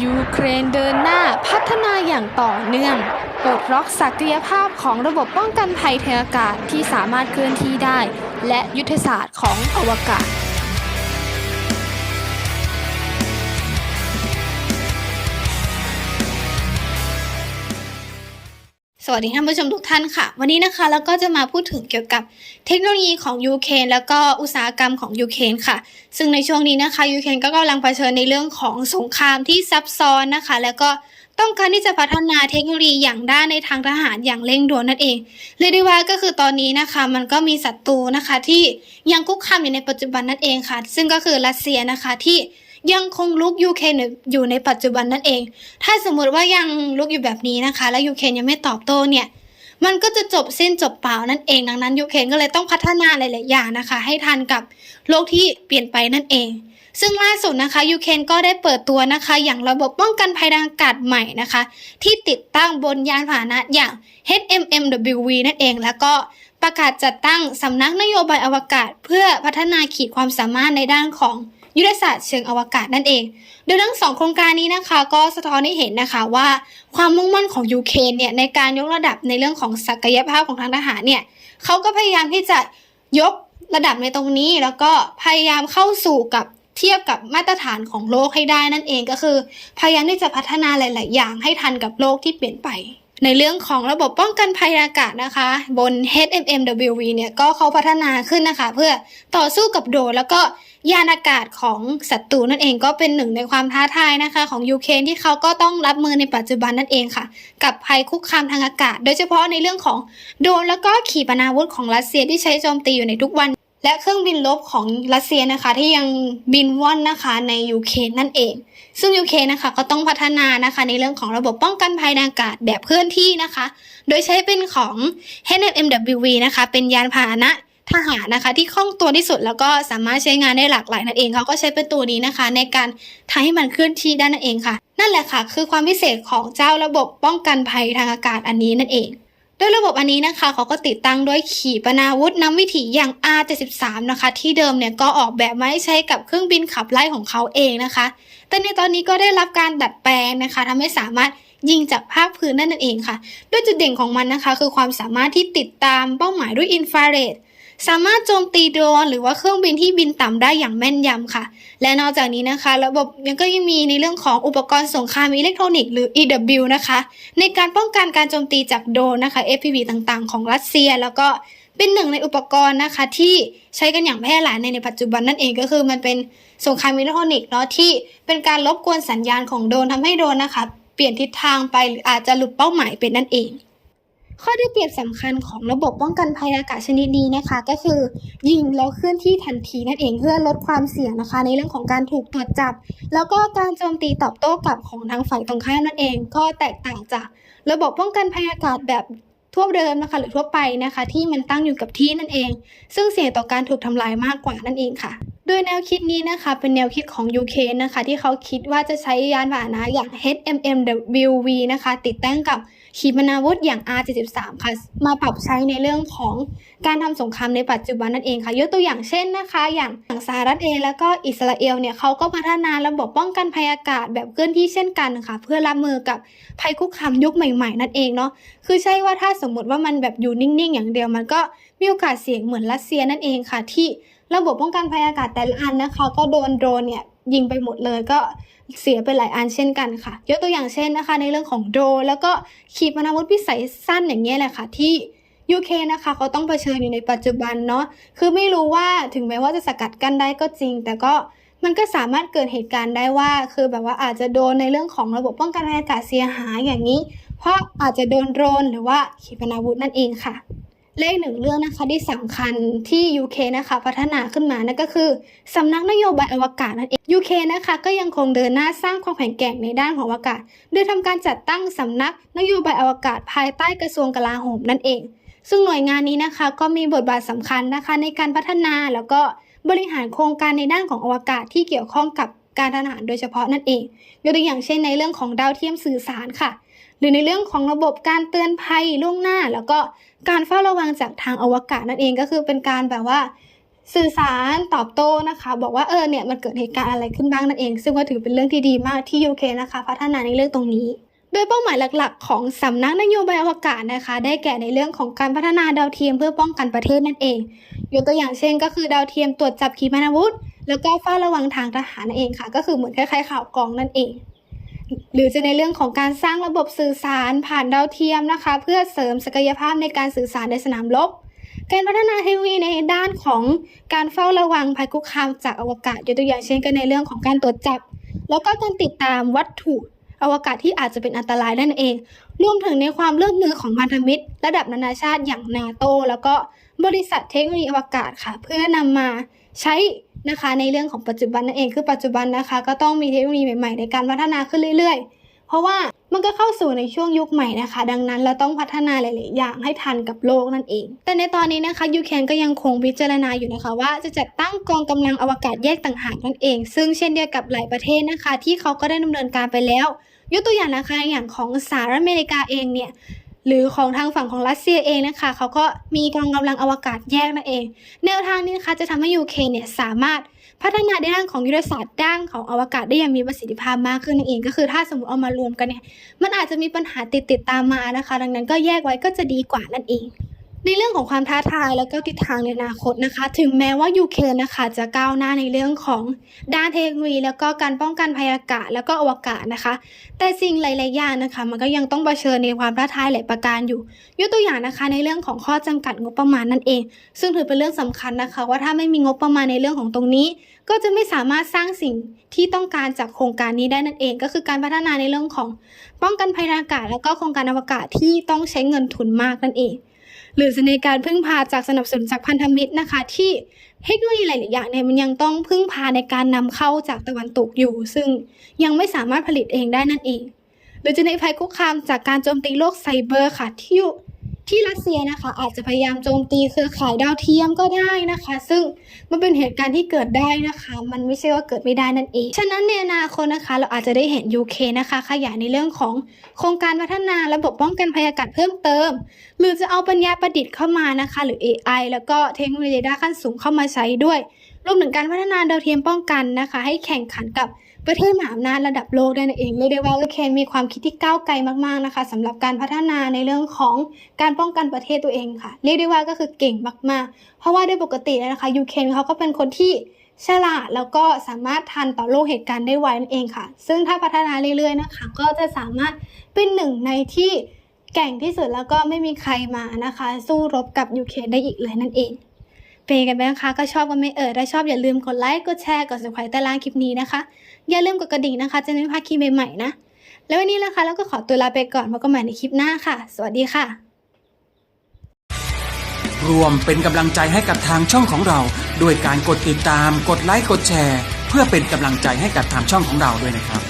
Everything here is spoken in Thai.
ยูเครนเดินหน้าพัฒนาอย่างต่อเนื่องปลดล็อกศักยภาพของระบบป้องกันภัยทางอากาศที่สามารถเคลื่อนที่ได้ และยุทธศาสตร์ของอวกาศ วัสดีท่านผู้ชมทุกท่านค่ะ วันนี้นะคะเราก็จะมาพูดถึงเกี่ยวกับเทคโนโลยีของยูเครนแล้วก็อุตสาหกรรมของยูเครนค่ะ ซึ่งในช่วงนี้นะคะยูเครนก็กำลังเผชิญในเรื่องของสงครามที่ซับซ้อนนะคะ แล้วก็ต้องการที่จะพัฒนาเทคโนโลยีอย่างด้านในทางทหารอย่างเร่งด่วนนั่นเองเรียกได้ว่าก็คือตอนนี้นะคะมันก็มีศัตรูนะคะที่ยังคุกคามอยู่ในปัจจุบันนั่นเองค่ะ ซึ่งก็คือรัสเซียนะคะที่ ยังคงลุกยูเครนอยู่ในปัจจุบันนั่นเอง ถ้าสมมุติว่ายังลุกอยู่แบบนี้นะคะ แล้วยูเครนยังไม่ตอบโต้เนี่ย มันก็จะจบสิ้นจบเปล่านั่นเอง ดังนั้นยูเครนก็เลยต้องพัฒนาหลาย ๆ อย่างนะคะ ให้ทันกับโลกที่เปลี่ยนไปนั่นเองซึ่งล่าสุดนะคะยูเครนก็ได้เปิดตัวนะคะ อย่างระบบป้องกันภัยทางอากาศใหม่นะคะ ที่ติดตั้งบนยานพาหนะอย่าง HMMWV นั่นเอง แล้วก็ประกาศจัดตั้งสำนักนโยบายอวกาศ เพื่อพัฒนาขีดความสามารถในด้านของ ยุทธศาสตร์เชิงอวกาศนั่นเอง โดยทั้งสองโครงการนี้นะคะ ก็สะท้อนให้เห็นนะคะว่าความมุ่งมั่นของยูเครนเนี่ยในการยกระดับในเรื่องของศักยภาพของทางทหารเนี่ยเขาก็พยายามที่จะยกระดับในตรงนี้แล้วก็พยายามเข้าสู่กับเทียบกับมาตรฐานของโลกให้ได้นั่นเองก็คือ พยายามที่จะพัฒนาหลาย ๆ อย่างให้ทันกับโลกที่เปลี่ยนไป ในเรื่องของระบบป้องกันภัยอากาศนะคะ บน HMMWV เนี่ยก็เขาพัฒนาขึ้นนะคะ เพื่อต่อสู้กับโดรนแล้วก็ยานอากาศของศัตรูนั่นเองก็เป็นหนึ่งในความท้าทายนะคะ ของยูเครนที่เขาก็ต้องรับมือในปัจจุบันนั่นเองค่ะ กับภัยคุกคามทางอากาศ โดยเฉพาะในเรื่องของโดรนแล้วก็ขีปนาวุธของรัสเซียที่ใช้โจมตีอยู่ในทุกวัน และเครื่องบินรบของรัสเซียนะคะที่ยังบินว่อนนะคะในยูเครนนั่นเอง ซึ่งยูเครนนะคะก็ต้องพัฒนานะคะในเรื่องของระบบป้องกันภัยทางอากาศแบบเคลื่อนที่นะคะ โดยใช้เป็นของ HMMWV นะคะเป็นยานพาหนะทหารนะคะที่คล่องตัวที่สุดแล้วก็สามารถใช้งานได้หลากหลายนั่นเองเขาก็ใช้เป็นตัวนี้นะคะ ในการทำให้มันเคลื่อนที่ได้นั่นเองค่ะ นั่นแหละค่ะ คือความพิเศษของเจ้าระบบป้องกันภัยทางอากาศอันนี้นั่นเอง ดยระบบอันนี้นะคะเขาก็ติดตั้งด้วยขีปนาวุธนำวิถีอย่าง R73 นะคะ ที่เดิมเนี่ยก็ออกแบบมาให้ใช้กับเครื่องบินขับไล่ของเขาเองนะคะ แต่ในตอนนี้ก็ได้รับการดัดแปลงนะคะทำให้สามารถยิงจากภาคพื้นนั่นเองค่ะ ด้วยจุดเด่นของมันนะคะ คือความสามารถที่ติดตามเป้าหมายด้วยอินฟราเรด สามารถโจมตีโดรนหรือว่าเครื่องบินที่บินต่ำได้อย่างแม่นยำค่ะ และนอกจากนี้นะคะ ระบบยังก็ยังมีในเรื่องของอุปกรณ์สงครามอิเล็กทรอนิกส์หรือ EW นะคะ ในการป้องกันการโจมตีจากโดรนนะคะ FPV ต่างๆ ของรัสเซีย แล้วก็เป็นหนึ่งในอุปกรณ์นะคะที่ใช้กันอย่างแพร่หลายในในปัจจุบันนั่นเองก็คือมันเป็นสงครามอิเล็กทรอนิกส์เนาะที่เป็นการรบกวนสัญญาณของโดรนทำให้โดรนนะคะ เปลี่ยนทิศทางไปหรืออาจจะหลุดเป้าหมายเป็นนั่นเอง ข้อได้เปรียบสำคัญของระบบป้องกันภัยอากาศชนิดนี้นะคะ ก็คือ ยิงแล้วเคลื่อนที่ทันทีนั่นเองเพื่อลดความเสี่ยงนะคะ ในเรื่องของการถูกตรวจจับ แล้วก็การโจมตีตอบโต้กลับของทางฝ่ายตรงข้ามนั่นเอง ก็แตกต่างจากระบบป้องกันภัยอากาศแบบทั่วเดิมนะคะ หรือทั่วไปนะคะ ที่มันตั้งอยู่กับที่นั่นเอง ซึ่งเสี่ยงต่อการถูกทำลายมากกว่านั่นเองค่ะโดยแนวคิดนี้นะคะเป็นแนวคิดของยูเคนนะคะ ที่เขาคิดว่าจะใช้ยานพาหนะอย่าง HMMWV นะคะ ติดตั้งกับ ขีปนาวุธอย่าง R73 ค่ะมาปรับใช้ในเรื่องของการทำสงครามในปัจจุบันนั่นเองค่ะ ยกตัวอย่างเช่นนะคะ อย่างสหรัฐเองแล้วก็อิสราเอลเนี่ยเขาก็พัฒนาระบบป้องกันภัยอากาศแบบเคลื่อนที่เช่นกันค่ะ เพื่อรับมือกับภัยคุกคามยุคใหม่ ๆ นั่นเองเนาะคือใช่ว่าถ้าสมมติว่ามันแบบอยู่นิ่งๆ อย่างเดียวมันก็มีโอกาสเสี่ยงเหมือนรัสเซียนั่นเองค่ะที่ระบบป้องกันภัยอากาศแต่ละอันนะคะ ก็โดนโดรนเนี่ย ยิงไปหมดเลยก็เสียไปหลายอันเช่นกันค่ะ ยกตัวอย่างเช่นนะคะ ในเรื่องของโดรแล้วก็ขีปนาวุธพิสัยสั้นอย่างเงี้ยแหละค่ะที่ยูเคนะคะเขาต้องเผชิญอยู่ในปัจจุบันเนาะคือไม่รู้ว่าถึงแม้ว่าจะสกัดกั้นได้ก็จริง แต่ก็มันก็สามารถเกิดเหตุการณ์ได้ว่า คือแบบว่าอาจจะโดนในเรื่องของระบบป้องกันภัยอากาศเสียหายอย่างนี้ เพราะอาจจะโดนโดรนหรือว่าขีปนาวุธนั่นเองค่ะ เลขหนึ่งเรื่องนะคะที่สำคัญที่ UK นะคะพัฒนาขึ้นมานั่นก็คือสำนักนโยบายอวกาศนั่นเอง UK นะคะก็ยังคงเดินหน้าสร้างความแข็งแกร่งในด้านของอวกาศ โดยทำการจัดตั้งสำนักนโยบายอวกาศภายใต้กระทรวงกลาโหมนั่นเอง ซึ่งหน่วยงานนี้นะคะก็มีบทบาทสำคัญนะคะในการพัฒนาแล้วก็บริหารโครงการในด้านของอวกาศที่เกี่ยวข้องกับการทหารโดยเฉพาะนั่นเอง ยกตัวอย่างเช่นในเรื่องของดาวเทียมสื่อสารค่ะ รือในเรื่องของระบบการเตือนภัยล่วงหน้า แล้วก็การเฝ้าระวังจากทางอวกาศนั่นเองก็คือเป็นการแบบว่า สื่อสารตอบโต้นะคะ บอกว่าเออเนี่ยมันเกิดเหตุการณ์อะไรขึ้นบ้างนั่นเอง ซึ่งก็ถือเป็นเรื่องที่ดีมากที่ UK นะคะ พัฒนาในเรื่องตรงนี้ โดยเป้าหมายหลัก ๆ ของสำนักนโยบายอวกาศนะคะ ได้แก่ในเรื่องของการพัฒนาดาวเทียมเพื่อป้องกันประเทศนั่นเอง ยกตัวอย่างเช่น ก็คือดาวเทียมตรวจจับขีปนาวุธ แล้วก็เฝ้าระวังทางทหารนั่นเองค่ะ ก็คือเหมือนคล้ายๆข่าวกองนั่นเอง หรือจะในเรื่องของการสร้างระบบสื่อสารผ่านดาวเทียมนะคะ เพื่อเสริมศักยภาพในการสื่อสารในสนามรบการพัฒนาเทคโนโลยีในด้านของการเฝ้าระวังภัยคุกคามจากอวกาศยกตัวอย่างเช่นก็ในเรื่องของการตรวจจับ แล้วก็การติดตามวัตถุอวกาศที่อาจจะเป็นอันตรายนั่นเอง รวมถึงในความร่วมมือของพันธมิตร ระดับนานาชาติอย่างนาโต แล้วก็บริษัทเทคโนโลยีอวกาศค่ะ เพื่อนำมาใช้ นะคะ ในเรื่องของปัจจุบันนั่นเองคือปัจจุบันนะคะ ก็ต้องมีเทคโนโลยีใหม่ ๆ ในการพัฒนาขึ้นเรื่อย ๆ เพราะว่ามันก็เข้าสู่ในช่วงยุคใหม่นะคะ ดังนั้นเราต้องพัฒนาหลาย ๆ อย่างให้ทันกับโลกนั่นเอง แต่ในตอนนี้นะคะยูเคนก็ยังคงพิจารณาอยู่นะคะว่าจะจัดตั้งกองกำลังอวกาศแยกต่างหากนั่นเอง ซึ่งเช่นเดียวกับหลายประเทศนะคะ ที่เขาก็ได้ดำเนินการไปแล้ว ยกตัวอย่างนะคะอย่างของสหรัฐอเมริกาเองเนี่ย หรือของทางฝั่งของรัสเซียเองนะคะเขาก็มีกองกำลังอวกาศแยกนั่นเอง แนวทางนี้นะคะจะทำให้ยูเคเนี่ยสามารถพัฒนาในด้านของยุทธศาสตร์ด้านของอวกาศได้อย่างมีประสิทธิภาพมากขึ้นนั่นเอง ก็คือถ้าสมมติเอามารวมกันเนี่ยมันอาจจะมีปัญหาติดติดตามมานะคะ ดังนั้นก็แยกไว้ก็จะดีกว่านั่นเอง ในเรื่องของความท้าทายแล้วก็ทิศทางในอนาคตนะคะ ถึงแม้ว่ายูเครนนะคะจะก้าวหน้าในเรื่องของด้านเทคโนโลยีแล้วก็การป้องกันภัยอากาศแล้วก็อวกาศนะคะ แต่สิ่งหลายๆอย่างนะคะ มันก็ยังต้องเผชิญในความท้าทายหลายประการอยู่ ยกตัวอย่างนะคะ ในเรื่องของข้อจำกัดงบประมาณนั่นเอง ซึ่งถือเป็นเรื่องสำคัญนะคะ ว่าถ้าไม่มีงบประมาณในเรื่องของตรงนี้ ก็จะไม่สามารถสร้างสิ่งที่ต้องการจากโครงการนี้ได้นั่นเอง ก็คือการพัฒนาในเรื่องของป้องกันภัยอากาศ แล้วก็โครงการอวกาศที่ต้องใช้เงินทุนมากนั่นเอง หรือจะในการพึ่งพาจากสนับสนุนจากพันธมิตรนะคะ ที่เทคโนโลยีหลาย ๆ อย่างเนี่ยมันยังต้องพึ่งพาในการนำเข้าจากตะวันตกอยู่ ซึ่งยังไม่สามารถผลิตเองได้นั่นเองหรือจะในภัยคุกคามจากการโจมตีโลกไซเบอร์ค่ะที่อยู่ ที่รัสเซียนะคะอาจจะพยายามโจมตีเครือข่ายดาวเทียมก็ได้นะคะ ซึ่งมันเป็นเหตุการณ์ที่เกิดได้นะคะ มันไม่ใช่ว่าเกิดไม่ได้นั่นเอง ฉะนั้นในอนาคตนะคะ เราอาจจะได้เห็น UK นะคะ ขยายในเรื่องของโครงการพัฒนาระบบป้องกันภัยอากาศเพิ่มเติม หรือจะเอาปัญญาประดิษฐ์เข้ามานะคะ หรือ AI แล้วก็เทคโนโลยีด้านขั้นสูงเข้ามาใช้ด้วยรวมถึงการพัฒนาดาวเทียมป้องกันนะคะ ให้แข่งขันกับ ประเทศมหาอำนาจระดับโลกได้นั่นเองเรียกได้ว่าลูเคนมีความคิดที่ก้าวไกลมากๆนะคะสำหรับการพัฒนาในเรื่องของการป้องกันประเทศตัวเองค่ะ เรียกได้ว่าก็คือเก่งมากๆ เพราะว่าโดยปกติแล้วนะคะยูเคนเขาก็เป็นคนที่ฉลาดแล้วก็สามารถทันต่อโลกเหตุการณ์ได้ไวนั่นเองค่ะ ซึ่งถ้าพัฒนาเรื่อยๆนะคะ ก็จะสามารถเป็นหนึ่งในที่แก่งที่สุดแล้วก็ไม่มีใครมานะคะ สู้รบกับยูเคนได้อีกเลยนั่นเอง เป็นกันบ้างคะก็ชอบกันไหม่เอ่ยถ้าชอบอย่าลืมกดไลค์กดแชร์กด subscribe ใต้ล่างคลิปนี้นะคะ อย่าลืมกดกระดิ่งนะคะ จะไม่พลาดคลิปใหม่ๆนะ แล้ววันนี้นะคะเราก็ขอตัวลาไปก่อนพบกันใหม่ในคลิปหน้าค่ะ สวัสดีค่ะ รวมเป็นกำลังใจให้กับทางช่องของเรา ด้วยการกดติดตาม กดไลค์กดแชร์ เพื่อเป็นกำลังใจให้กับทางช่องของเราด้วยนะครับ